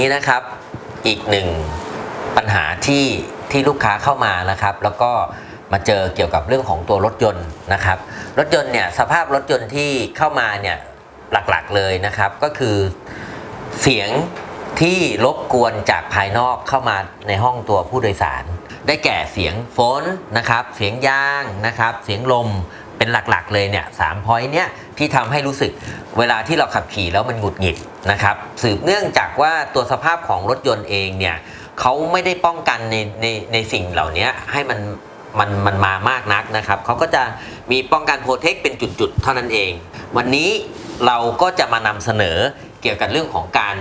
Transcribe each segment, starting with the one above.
นี้นะครับอีกหนึ่งปัญหาที่ที่ลูกค้าเข้ามานะครับ แล้วก็มาเจอเกี่ยวกับเรื่องของตัวรถยนต์นะครับ รถยนต์เนี่ยสภาพรถยนต์ที่เข้ามาเนี่ยหลักๆเลยนะครับก็คือเสียงที่รบกวนจากภายนอกเข้ามาในห้องตัวผู้โดยสาร ได้แก่เสียงฝนนะครับ เสียงยางนะครับ เสียงลม เป็นหลักๆเลยเนี่ยสามพอยต์เนี่ยที่ทำให้รู้สึกเวลาที่เราขับขี่แล้วมันหงุดหงิดนะครับสืบเนื่องจากว่าตัวสภาพของรถยนต์เองเนี่ยเขาไม่ได้ป้องกันในในในสิ่งเหล่านี้ให้มันมันมันมามากนักนะครับเขาก็จะมีป้องกันโปรเทคเป็นจุดๆ เท่านั้นเอง วันนี้เราก็จะมานำเสนอเกี่ยวกับเรื่องของการ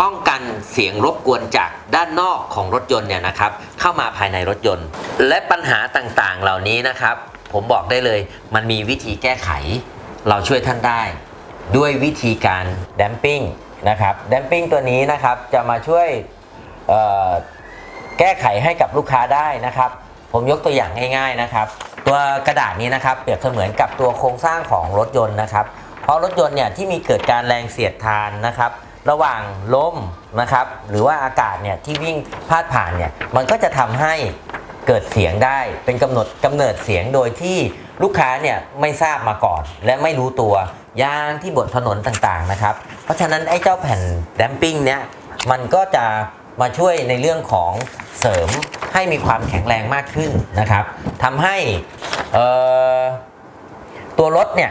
ป้องกันเสียงรบกวนจากด้านนอกของรถยนต์เนี่ยนะครับเข้ามาภายในรถยนต์ และปัญหาต่างๆ เหล่านี้นะครับ ผมบอกได้เลย มันมีวิธีแก้ไข เราช่วยท่านได้ ด้วยวิธีการดัมปิ้งนะครับดัมปิ้งตัวนี้นะครับจะมาช่วยแก้ไขให้กับลูกค้าได้นะครับ ผมยกตัวอย่างง่ายๆนะครับ ตัวกระดาษนี้นะครับเปรียบเสมือนกับตัวโครงสร้างของรถยนต์นะครับ เพราะรถยนต์เนี่ยที่มีเกิดการแรงเสียดทานนะครับ ระหว่างลมนะครับ หรือว่าอากาศเนี่ยที่วิ่งพาดผ่านเนี่ยมันก็จะทำให้ เกิดเสียงได้เป็นกำหนดกำเนิดเสียงโดยที่ลูกค้าเนี่ยไม่ทราบมาก่อน และไม่รู้ตัวยางที่บนถนนต่างๆนะครับ เพราะฉะนั้นไอ้เจ้าแผ่นแดมปิ้งเนี่ยมันก็จะมาช่วยในเรื่องของเสริมให้มีความแข็งแรงมากขึ้นนะครับทำให้ตัวรถเนี่ย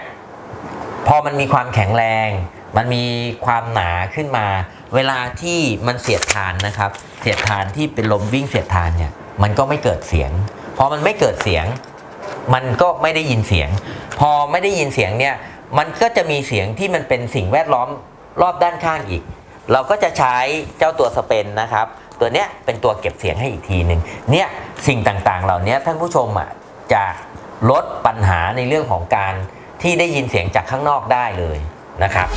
พอมันมีความแข็งแรง มันมีความหนาขึ้นมา เวลาที่มันเสียดทานนะครับ เสียดทานที่เป็นลมวิ่งเสียดทานเนี่ย มันก็ไม่เกิดเสียง พอมันไม่เกิดเสียง มันก็ไม่ได้ยินเสียง พอไม่ได้ยินเสียงเนี่ย มันก็จะมีเสียงที่มันเป็นสิ่งแวดล้อมรอบด้านข้างอีก เราก็จะใช้เจ้าตัวสเปนนะครับ ตัวเนี้ยเป็นตัวเก็บเสียงให้อีกทีหนึ่งเนี่ยสิ่งต่างๆ เหล่านี้ท่านผู้ชมอะจะลดปัญหาในเรื่องของการที่ได้ยินเสียงจากข้างนอกได้เลยนะครับ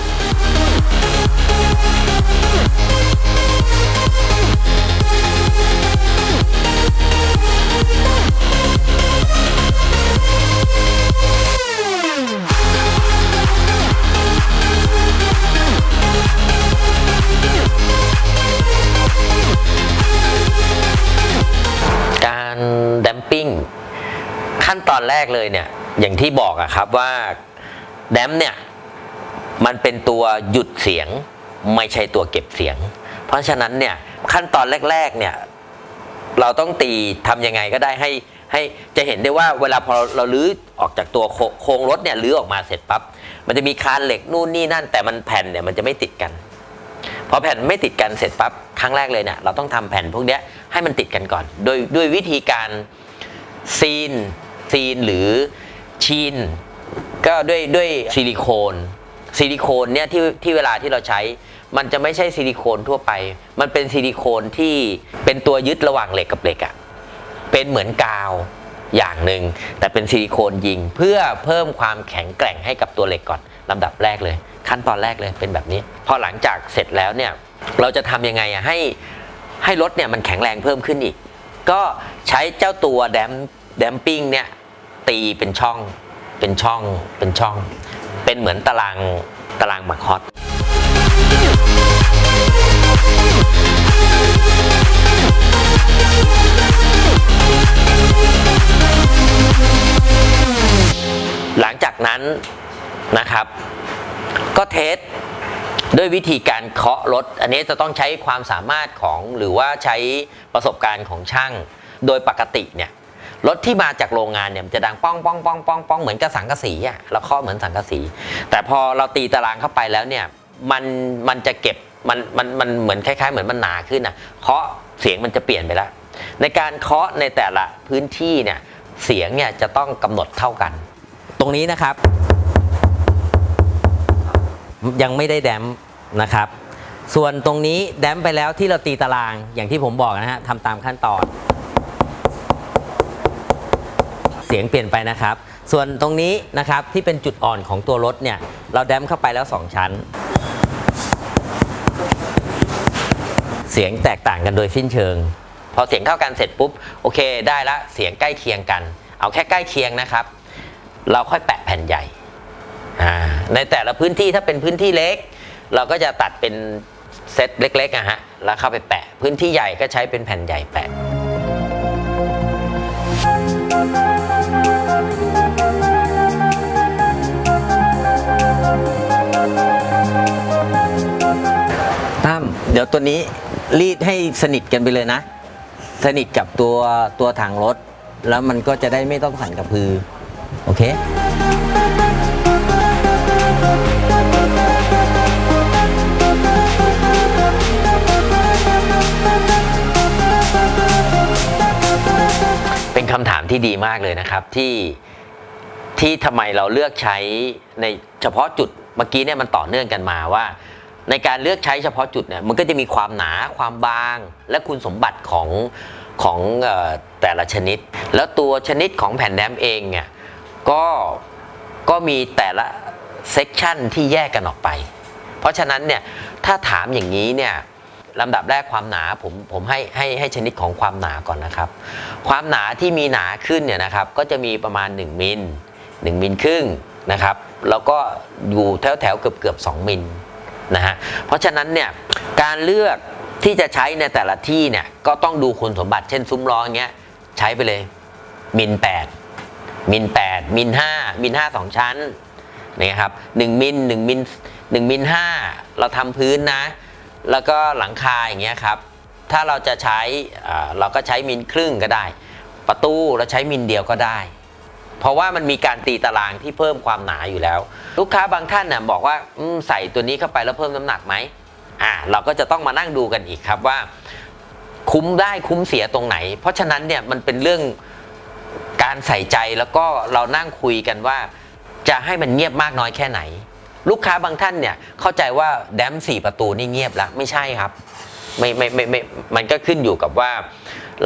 อย่างที่บอกอะครับว่าแดมเนี่ยมันเป็นตัวหยุดเสียงไม่ใช่ตัวเก็บเสียง เพราะฉะนั้นเนี่ยขั้นตอนแรก ๆ เนี่ย เราต้องตีทำยังไงก็ได้ให้ให้จะเห็นได้ว่าเวลาพอเราลื้อออกจากตัวโครงรถเนี่ยลื้อออกมาเสร็จปั๊บมันจะมีคานเหล็กนู่นนี่นั่น แต่มันแผ่นเนี่ยมันจะไม่ติดกันพอแผ่นไม่ติดกันเสร็จปั๊บครั้งแรกเลยเนี่ยเราต้องทำแผ่นพวกเนี้ยให้มันติดกันก่อน โดยด้วยวิธีการซีนซีนหรือ ชีนก็ด้วยด้วยซิลิโคนซิลิโคนเนี่ยที่ที่เวลาที่เราใช้ มันจะไม่ใช่ซิลิโคนทั่วไป มันเป็นซิลิโคนที่เป็นตัวยึดระหว่างเหล็กกับเหล็กอะ่ะเป็นเหมือนกาวอย่างหนึ่งแต่เป็นซิลิโคนยิง เพื่อเพิ่มความแข็งแกร่งให้กับตัวเหล็กก่อนลำดับแรกเลย ขั้นตอนแรกเลยเป็นแบบนี้ พอหลังจากเสร็จแล้วเนี่ยเราจะทำยังไงอะให้ให้รถเนี่ยมันแข็งแรงเพิ่มขึ้นอีก ก็ใช้เจ้าตัวแดมแดมปิ้งเนี่ย ตีเป็นช่อง เป็นช่อง เป็นช่อง เป็นเหมือนตาราง ตารางหมักฮอตหลังจากนั้นนะครับ ก็เทสด้วยวิธีการเคาะรถ อันนี้จะต้องใช้ความสามารถของหรือว่าใช้ประสบการณ์ของช่าง โดยปกติเนี่ย รถที่มาจากโรงงานเนี่ยมันจะดังป้องป้องป้องป้องป้องเหมือนกับสังกะสีอะเราเคาะเหมือนสังกะสี แต่พอเราตีตารางเข้าไปแล้วเนี่ยมันมันจะเก็บมันมันมันเหมือนคล้ายๆ เหมือนมันหนาขึ้นอะเคาะเสียงมันจะเปลี่ยนไปแล้ว ในการเคาะในแต่ละพื้นที่เนี่ยเสียงเนี่ยจะต้องกำหนดเท่ากัน ตรงนี้นะครับ ยังไม่ได้แดมนะครับ ส่วนตรงนี้แดมไปแล้วที่เราตีตารางอย่างที่ผมบอกนะฮะทำตามขั้นตอน เสียงเปลี่ยนไปนะครับ ส่วนตรงนี้นะครับที่เป็นจุดอ่อนของตัวรถเนี่ย เราแดมป์เข้าไปแล้ว 2 ชั้น เสียงแตกต่างกันโดยสิ้นเชิง พอเสียงเท่ากันเสร็จปุ๊บ โอเคได้ละเสียงใกล้เคียงกัน เอาแค่ใกล้เคียงนะครับ เราค่อยแปะแผ่นใหญ่ในแต่ละพื้นที่ถ้าเป็นพื้นที่เล็ก เราก็จะตัดเป็นเซตเล็กๆอะฮะแล้วเข้าไปแปะ พื้นที่ใหญ่ก็ใช้เป็นแผ่นใหญ่แปะ เดี๋ยวตัวนี้รีดให้สนิทกันไปเลยนะ สนิทกับตัวตัวถังรถ แล้วมันก็จะได้ไม่ต้องสั่นกระพือ โอเคเป็นคำถามที่ดีมากเลยนะครับที่ที่ทำไมเราเลือกใช้ในเฉพาะจุดเมื่อกี้เนี่ยมันต่อเนื่องกันมาว่า ในการเลือกใช้เฉพาะจุดเนี่ยมันก็จะมีความหนาความบาง และคุณสมบัติของของออแต่ละชนิด แล้วตัวชนิดของแผ่นแรมเองเนี่ยก็ก็มีแต่ละเซกชันที่แยกกันออกไป เพราะฉะนั้นเนี่ยถ้าถามอย่างนี้เนี่ยลำดับแรกความหนาผมผมให้ให้ให้ชนิดของความหนาก่อนนะครับ ความหนาที่มีหนาขึ้นเนี่ยนะครับก็จะมีประมาณ 1มิล1มิลครึ่งนะครับ แล้วก็อยู่แถวแถวเกือบเกือบ2มิล นะฮะเพราะฉะนั้นเนี่ยการเลือกที่จะใช้ในแต่ละที่เนี่ยก็ต้องดูคุณสมบัติเช่นซุ้มล้ออย่างเงี้ยใช้ไปเลยมิล8มิล8มิล5มิล5สองชั้นนี่ครับหนึ่งมิลหนึ่งมิลหนึ่งมิลห้าเราทำพื้นนะ แล้วก็หลังคาอย่างเงี้ยครับถ้าเราจะใช้เราก็ใช้มิลครึ่งก็ได้ ประตูเราใช้มิลเดียวก็ได้ เพราะว่ามันมีการตีตารางที่เพิ่มความหนาอยู่แล้ว ลูกค้าบางท่านน่ะบอกว่าใส่ตัวนี้เข้าไปแล้วเพิ่มน้ำหนักไหมอ่าเราก็จะต้องมานั่งดูกันอีกครับว่า คุ้มได้คุ้มเสียตรงไหน เพราะฉะนั้นเนี่ยมันเป็นเรื่องการใส่ใจแล้วก็เรานั่งคุยกันว่า จะให้มันเงียบมากน้อยแค่ไหน ลูกค้าบางท่านเนี่ยเข้าใจว่าแดมสี่ประตูนี่เงียบแล้วไม่ใช่ครับไม่ไม่ไม่ไม่มันก็ขึ้นอยู่กับว่า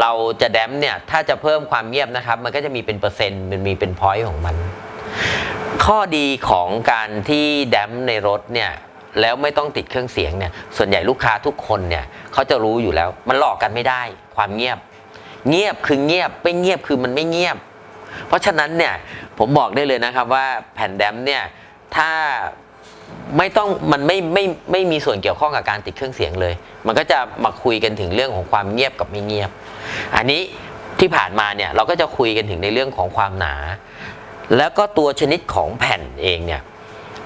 เราจะแดมเนี่ยถ้าจะเพิ่มความเงียบนะครับ มันก็จะมีเป็นเปอร์เซ็นต์มันมีเป็นพอยต์ของมัน ข้อดีของการที่แดมในรถเนี่ยแล้วไม่ต้องติดเครื่องเสียงเนี่ยส่วนใหญ่ลูกค้าทุกคนเนี่ยเขาจะรู้อยู่แล้ว มันหลอกกันไม่ได้ ความเงียบ เงียบคือเงียบไม่เงียบคือมันไม่เงียบ เพราะฉะนั้นเนี่ยผมบอกได้เลยนะครับว่าแผ่นแดมเนี่ยถ้า ไม่ต้องมันไม่ไม่ไม่มีส่วนเกี่ยวข้องกับการติดเครื่องเสียงเลย มันก็จะมาคุยกันถึงเรื่องของความเงียบกับไม่เงียบ อันนี้ที่ผ่านมาเนี่ยเราก็จะคุยกันถึงในเรื่องของความหนา แล้วก็ตัวชนิดของแผ่นเองเนี่ย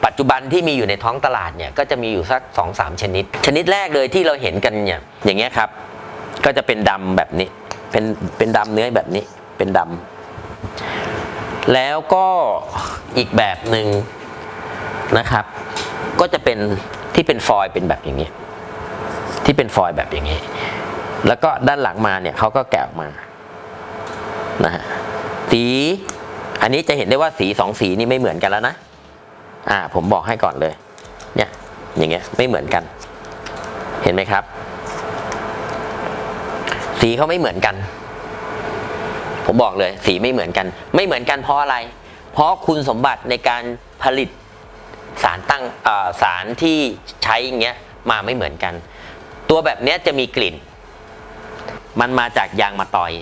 ปัจจุบันที่มีอยู่ในท้องตลาดเนี่ยก็จะมีอยู่สัก2อสามชนิด ชนิดแรกเลยที่เราเห็นกันเนี่ยอย่างเงี้ยครับ ก็จะเป็นดำแบบนี้เป็นเป็นดำเนื้อแบบนี้เป็นดำแล้วก็อีกแบบหนึ่งนะครับ ก็จะเป็นที่เป็นฟอยล์เป็นแบบอย่างนี้ ที่เป็นฟอยล์แบบอย่างนี้ แล้วก็ด้านหลังมาเนี่ยเขาก็แกะออกมานะฮะสีอันนี้จะเห็นได้ว่าสีสองสีนี่ไม่เหมือนกันแล้วนะอ่าผมบอกให้ก่อนเลย เนี่ยอย่างเงี้ยไม่เหมือนกัน เห็นไหมครับ สีเขาไม่เหมือนกัน ผมบอกเลย สีไม่เหมือนกัน ไม่เหมือนกันเพราะอะไร เพราะคุณสมบัติในการผลิต สารตั้งสารที่ใช้อย่างเงี้ยมาไม่เหมือนกัน ตัวแบบเนี้ยจะมีกลิ่น มันมาจากยางมาตอย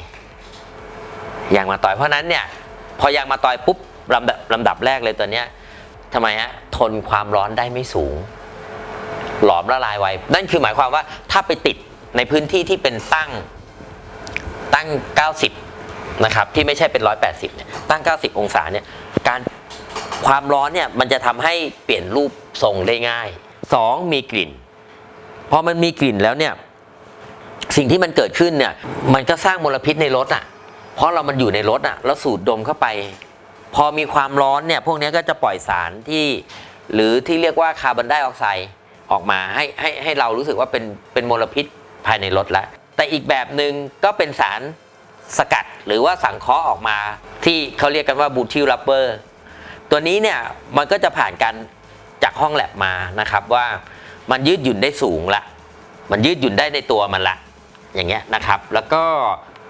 ยางมาตอย เพราะนั้นเนี่ยพอยางมาตอยปุ๊บลำดับลำดับแรกเลยตัวเนี้ยทำไมฮะทนความร้อนได้ไม่สูง หลอมละลายไวนั่นคือหมายความว่าถ้าไปติดในพื้นที่ที่เป็นตั้งตั้ง 90 นะครับ ที่ไม่ใช่เป็น 180เนี่ยตั้ง 90 องศาเนี่ย ความร้อนเนี่ยมันจะทำให้เปลี่ยนรูปทรงได้ง่าย 2. มีกลิ่น พอมันมีกลิ่นแล้วเนี่ยสิ่งที่มันเกิดขึ้นเนี่ยมันก็สร้างมลพิษในรถอะ เพราะเรามันอยู่ในรถอะแล้วสูดดมเข้าไป พอมีความร้อนเนี่ยพวกนี้ก็จะปล่อยสารที่ หรือที่เรียกว่าคาร์บอนไดออกไซด์ออกมาให้ให้ให้เรารู้สึกว่าเป็นเป็นมลพิษภายในรถแล้วแต่อีกแบบหนึ่งก็เป็นสารสกัดหรือว่าสังเคราะห์ออกมา ที่เขาเรียกกันว่าบูทิลลับเบอร์ ตัวนี้เนี่ยมันก็จะผ่านการจากห้องแลบมานะครับว่ามันยืดหยุ่นได้สูงละ มันยืดหยุ่นได้ในตัวมันละ อย่างเงี้ยนะครับ แล้วก็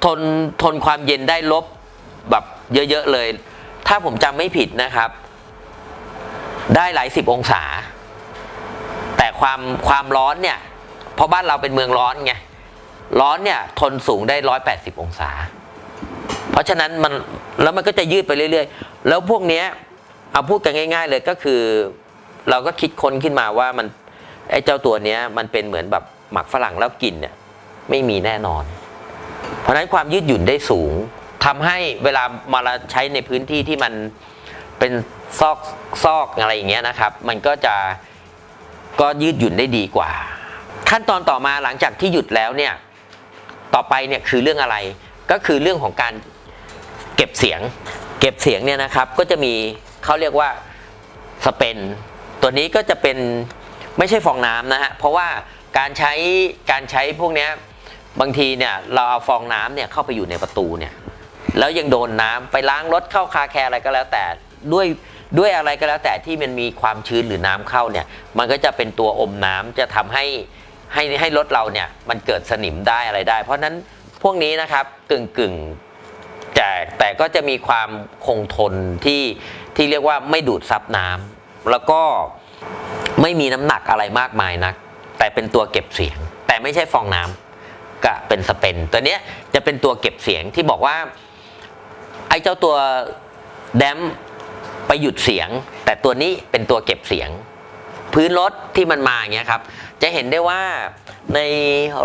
ทนทนความเย็นได้ลบแบบเยอะๆเลย ถ้าผมจำไม่ผิดนะครับ ได้หลายสิบองศา แต่ความความร้อนเนี่ยเพราะบ้านเราเป็นเมืองร้อนไงร้อนเนี่ยทนสูงได้ร้อยแปดสิบองศา เพราะฉะนั้นมันแล้วมันก็จะยืดไปเรื่อย ๆ แล้วพวกเนี้ย เอาพูดกันง่าย ๆ เลยก็คือ เราก็คิดค้นขึ้นมาว่ามันไอ้เจ้าตัวเนี้ยมันเป็นเหมือนแบบหมักฝรั่งแล้วกลิ่นเนี่ยไม่มีแน่นอน เพราะนั้นความยืดหยุ่นได้สูงทำให้เวลามาใช้ในพื้นที่ที่มันเป็นซอกซอกอะไรอย่างเงี้ยนะครับ มันก็จะก็ยืดหยุ่นได้ดีกว่า ขั้นตอนต่อมาหลังจากที่หยุดแล้วเนี่ยต่อไปเนี่ยคือเรื่องอะไรก็คือเรื่องของการเก็บเสียง เก็บเสียงเนี่ยนะครับก็จะมี เขาเรียกว่าสเปนตัวนี้ก็จะเป็นไม่ใช่ฟองน้ำนะฮะเพราะว่าการใช้การใช้พวกนี้บางทีเนี่ยเราเอาฟองน้ำเนี่ยเข้าไปอยู่ในประตูเนี่ยแล้วยังโดนน้ำไปล้างรถเข้าคาแคร์อะไรก็แล้วแต่ด้วยด้วยอะไรก็แล้วแต่ที่มันมีความชื้นหรือน้ำเข้าเนี่ยมันก็จะเป็นตัวอมน้ำจะทำให้ให้ให้รถเราเนี่ยมันเกิดสนิมได้อะไรได้ เพราะนั้นพวกนี้นะครับกึ่งกึ่ง แต่แต่ก็จะมีความคงทนที่ที่เรียกว่าไม่ดูดซับน้ำแล้วก็ไม่มีน้ำหนักอะไรมากมายนัก แต่เป็นตัวเก็บเสียง แต่ไม่ใช่ฟองน้ำก็เป็นสเปน ตัวเนี้ยจะเป็นตัวเก็บเสียงที่บอกว่า ไอ้เจ้าตัวแดมไปหยุดเสียง แต่ตัวนี้เป็นตัวเก็บเสียง พื้นรถที่มันมาอย่างเงี้ยครับ จะเห็นได้ว่าใน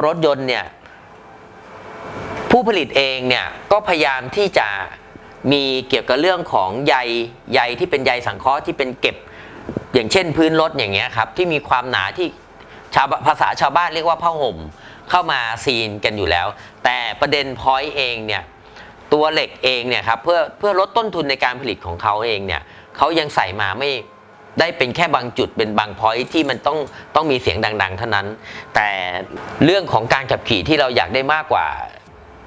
รถยนต์เนี่ย ผู้ผลิตเองเนี่ยก็พยายามที่จะมีเกี่ยวกับเรื่องของใยใยที่เป็นใยสังเคราะห์ที่เป็นเก็บ อย่างเช่นพื้นรถอย่างเงี้ยครับที่มีความหนาที่ชาวภาษาชาวบ้านเรียกว่าผ้าห่มเข้ามาซีนกันอยู่แล้ว แต่ประเด็นพอยต์เองเนี่ยตัวเหล็กเองเนี่ยครับเพื่อเพื่อลดต้นทุนในการผลิตของเขาเองเนี่ยเขายังใส่มาไม่ได้เป็นแค่บางจุดเป็นบางพอยต์ที่มันต้องต้องมีเสียงดัง ๆ เท่านั้น แต่เรื่องของการขับขี่ที่เราอยากได้มากกว่า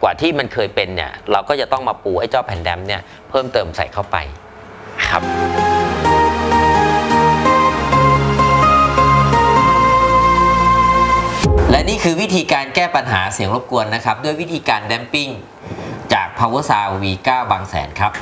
กว่าที่มันเคยเป็นเนี่ยเราก็จะต้องมาปูไอ้เจ้าแผ่นแดมเนี่ยเพิ่มเติมใส่เข้าไปครับ และนี่คือวิธีการแก้ปัญหาเสียงรบกวนนะครับ ด้วยวิธีการแดมปิ้งจาก Power Sound V9 บางแสนครับ